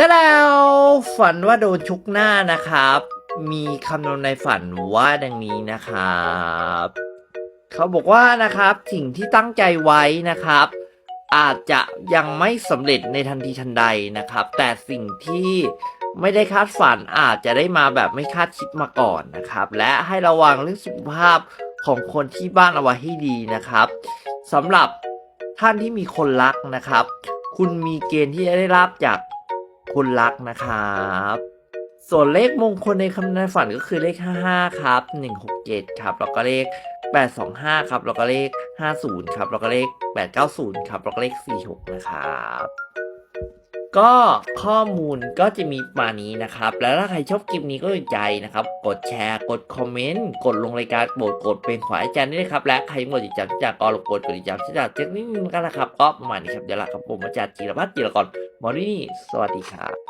แต่แล้วฝันว่าโดนชุกหน้านะครับ มีคำนวณในฝันว่าดังนี้นะครับเขาบอกว่านะครับสิ่งที่ตั้งใจไว้นะครับ อาจจะยังไม่สำเร็จในทันทีทันใดนะครับ แต่สิ่งที่ไม่ได้คาดฝันอาจจะได้มาแบบไม่คาดคิดมาก่อนนะครับ และให้ระวังเรื่องสุขภาพของคนที่บ้านเอาไว้ให้ดีนะครับสำหรับท่านที่มีคนรักนะครับ คุณมีเกณฑ์ที่จะได้รับจาก คนรักนะครับส่วนเลขมงคลในคำนวณฝันก็คือเลข 55 ครับ 167 ครับ แล้วก็เลข 825 ครับ แล้วก็เลข 50 ครับ แล้วก็เลข 890 ครับ แล้วก็เลข 46 นะครับ ก็ข้อมูลก็จะมีประมาณนี้นะครับ แล้วถ้าใครชอบคลิปนี้ก็สนใจนะครับ กดแชร์ กดคอมเมนต์ กดลงรายการโปรดกดเป็นขวายอาจารย์ด้วยนะครับ และใครหมดจิตจักจากกรกดกดจิตจักที่จากเทคนิคนึงกันนะครับ ก็ประมาณนี้ครับ เดี๋ยวละครับผมอาจารย์จิรพัฒน์จิรกร มอนี่ สวัสดีครับ